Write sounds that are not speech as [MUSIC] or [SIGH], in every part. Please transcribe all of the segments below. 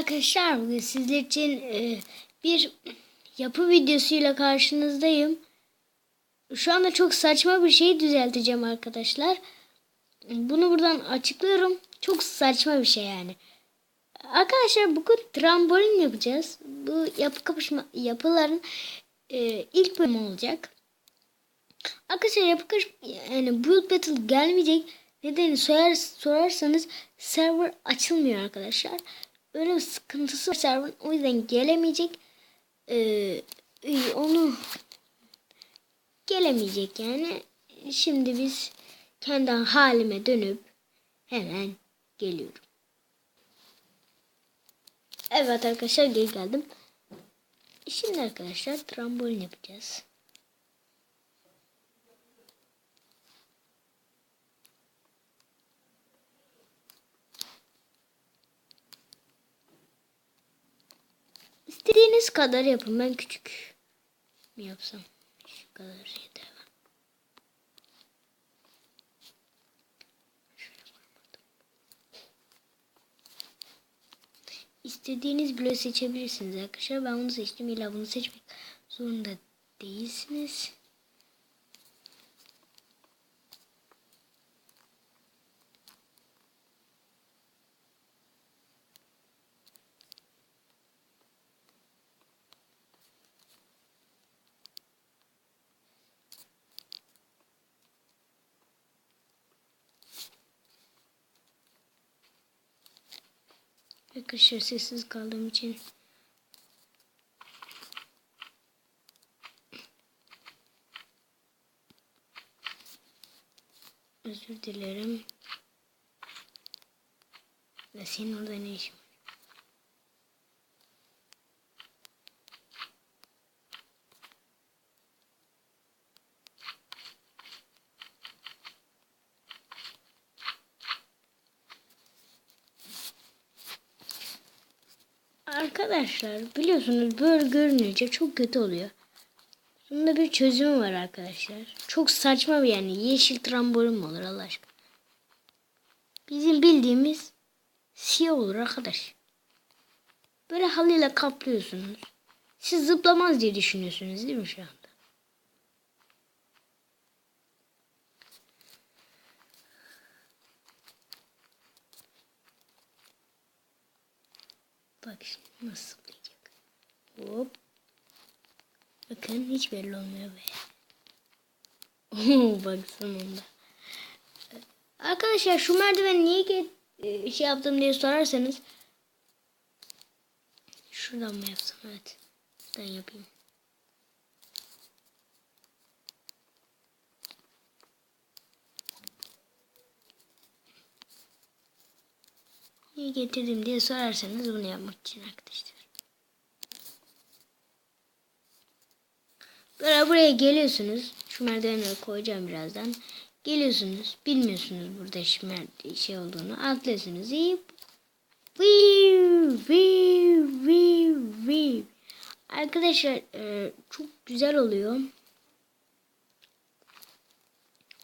arkadaşlar bugün sizler için e, bir yapı videosuyla karşınızdayım. Şu anda çok saçma bir şey düzelteceğim arkadaşlar. Bunu buradan açıklıyorum. Çok saçma bir şey yani. Arkadaşlar bugün trambolin yapacağız. Bu yapı kapışma yapıların e, ilk bölümü olacak. Arkadaşlar yapı kapışma yani build battle gelmeyecek. Nedeni sorar, sorarsanız server açılmıyor arkadaşlar. Öyle bir sıkıntısı var serverın. O yüzden gelemeyecek. Ee, onu gelemeyecek yani. Şimdi biz kendi halime dönüp hemen geliyorum. Evet arkadaşlar geri geldim. Şimdi arkadaşlar trambolin yapacağız. İstediğiniz kadar yapın. Ben küçük mi yapsam? Şu kadar yeter. İstediğiniz bloğu seçebilirsiniz arkadaşlar. Ben bunu seçtim. İlla bunu seçmek zorunda değilsiniz. Arkadaşlar sessiz kaldığım için özür dilerim. Ve senin orada ne işin Arkadaşlar biliyorsunuz böyle görününce çok kötü oluyor. Bunda bir çözümü var arkadaşlar. Çok saçma bir yani yeşil trambolin mi olur Allah aşkına. Bizim bildiğimiz siyah olur arkadaş. Böyle halıyla kaplıyorsunuz. Siz zıplamaz diye düşünüyorsunuz değil mi şu anda? Bak şimdi nasıl zıplayacak. Hop. Bakın hiç belli olmuyor be. Bak sonunda. Arkadaşlar şu merdiveni niye ge- e, şey yaptım diye sorarsanız şuradan mı yapsam evet. Ben yapayım. Niye getirdim diye sorarsanız bunu yapmak için arkadaşlar. Böyle buraya geliyorsunuz. Şu merdivenleri koyacağım birazdan. Geliyorsunuz. Bilmiyorsunuz burada mer- şey olduğunu. Atlıyorsunuz. Arkadaşlar e, çok güzel oluyor.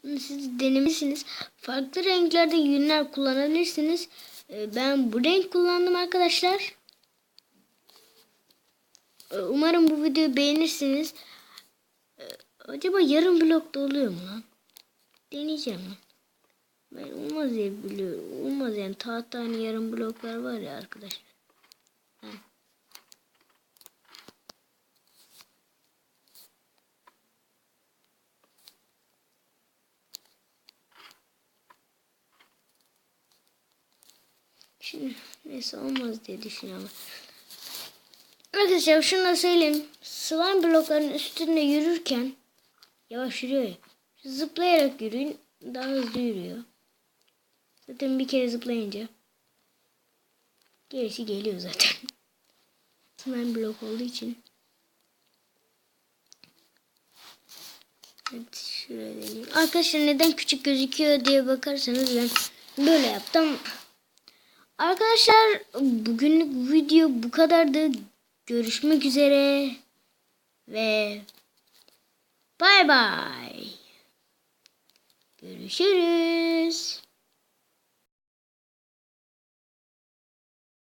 Siz denemişsiniz. Farklı renklerde yünler kullanabilirsiniz. E, ben bu renk kullandım arkadaşlar. E, umarım bu videoyu beğenirsiniz. E, acaba yarım blokta oluyor mu lan? Deneyeceğim lan. Ben olmaz diye biliyorum. Olmaz yani tahta hani yarım bloklar var ya arkadaşlar. Şimdi neyse olmaz diye düşünüyorum. Arkadaşlar şunu da söyleyeyim. Slime blokların üstünde yürürken yavaş yürüyor ya. Zıplayarak yürüyün. Daha hızlı yürüyor. Zaten bir kere zıplayınca gerisi geliyor zaten. [LAUGHS] Slime blok olduğu için. Evet şuraya deneyeyim. Arkadaşlar neden küçük gözüküyor diye bakarsanız ben böyle yaptım. Arkadaşlar bugünlük video bu kadardı. Görüşmek üzere. Ve bay bay. Görüşürüz.